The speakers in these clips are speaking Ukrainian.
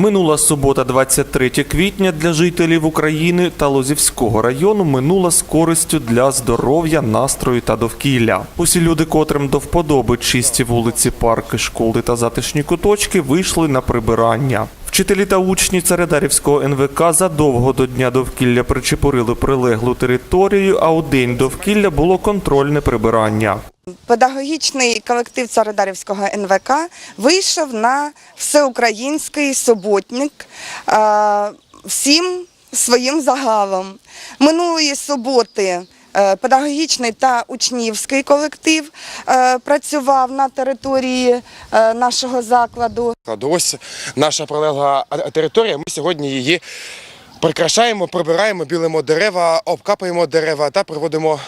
Минула субота, 23 квітня для жителів України та Лозівського району минула з користю для здоров'я, настрою та довкілля. Усі люди, котрим до вподоби чисті вулиці, парки, школи та затишні куточки, вийшли на прибирання. Вчителі та учні Царедарівського НВК задовго до дня довкілля причепурили прилеглу територію, а у день довкілля було контрольне прибирання. Педагогічний колектив Царидарівського НВК вийшов на всеукраїнський суботник е, всім своїм загалом. Минулої суботи е, педагогічний та учнівський колектив е, працював на території нашого закладу. Ось наша прилегла територія. Ми сьогодні її прикрашаємо, прибираємо, білимо дерева, обкапуємо дерева та приводимо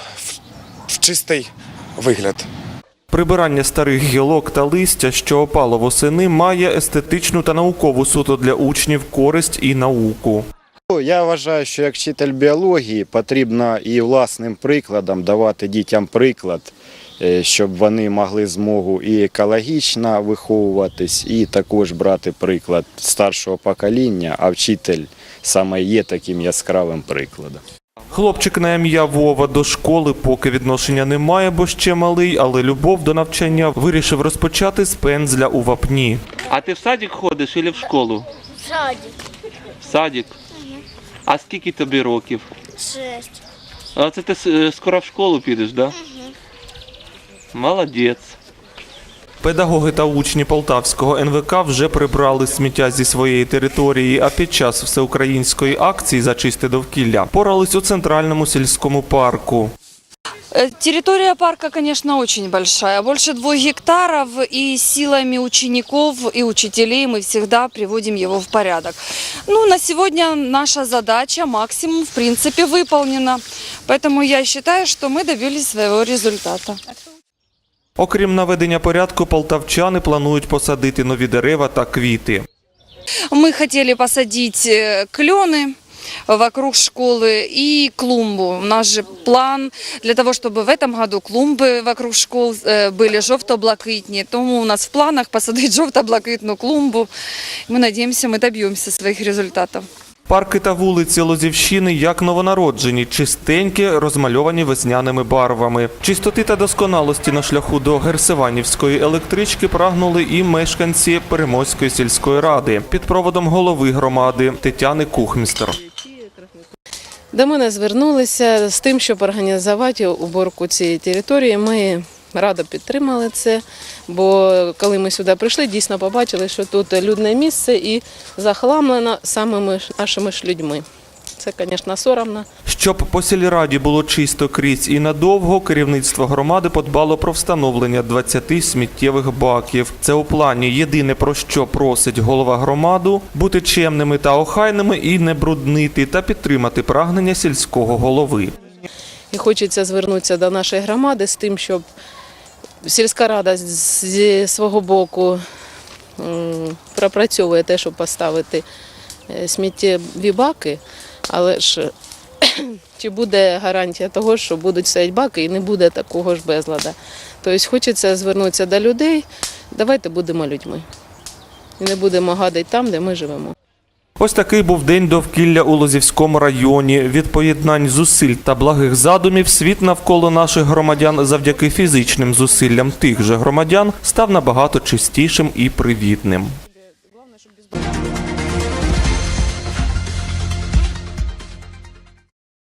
в чистий вигляд. Прибирання старих гілок та листя, що опало восени, має естетичну та наукову суто для учнів користь і науку. Ну, Я вважаю, що як вчитель біології потрібно і власним прикладом давати дітям приклад, е, щоб вони могли змогу і екологічно виховуватись, і також брати приклад старшого покоління, а вчитель саме є таким яскравим прикладом. Хлопчик на ім'я Вова до школи поки відношення немає, бо ще малий, але любов до навчання вирішив розпочати з пензля у вапні. А ти в садик ходиш чи в школу? В Садик. В садик? А скільки тобі років? Шесть. А це ти е, скоро в школу підеш, да? Молодець. Педагоги та учні Полтавського НВК вже прибрали сміття зі своєї території, а під час всеукраїнської акції за чисте довкілля порались у центральному сільському парку. Э, Территория парка, конечно, очень большая, больше двух гектаров, и силами учеников и учителей мы всегда приводим его в порядок. Ну, на сегодня наша задача максимум, в принципе, выполнена, поэтому я считаю, что мы добились своего результата. Окрім наведення порядку, полтавчани планують посадити нові дерева та квіти. Мы хотели посадить э, клены вокруг школы и клумбу. У нас же план для того, чтобы в этом году клумбы вокруг школ э, были жовто-блакитні. Тому у нас в планах посадить жовто-блакитну клумбу. Ми надіємося, ми доб'ємося своїх результатів. Парки та вулиці Лозівщини як новонароджені, чистенькі, розмальовані весняними барвами. Чистоти та досконалості на шляху до Герсиванівської електрички прагнули і мешканці Перемозької сільської ради під проводом голови громади Тетяни Кухмістер. До мене звернулися з тим, щоб організувати уборку цієї території. Ми радо підтримали це, бо коли ми сюди прийшли, дійсно побачили, що тут людне місце і захламлено самими нашими ж людьми. Це, звісно, соромно. Щоб по сільраді було чисто крізь і надовго, керівництво громади подбало про встановлення 20 сміттєвих баків. Це у плані єдине про що просить голова громаду бути чемними та охайними і не бруднити та підтримати прагнення сільського голови. І хочеться звернутися до нашої громади з тим, щоб сільська рада зі свого боку пропрацьовує те, щоб поставити е, сміттєві баки, але ж чи буде гарантія того, що будуть стоять баки і не буде такого ж безлада. Тобто хочеться звернутися до людей, давайте будемо людьми. І не будемо гадати там, де ми живемо. Ось такий був день довкілля у Лозівському районі. Від поєднань зусиль та благих задумів світ навколо наших громадян завдяки фізичним зусиллям тих же громадян став набагато чистішим і привітним.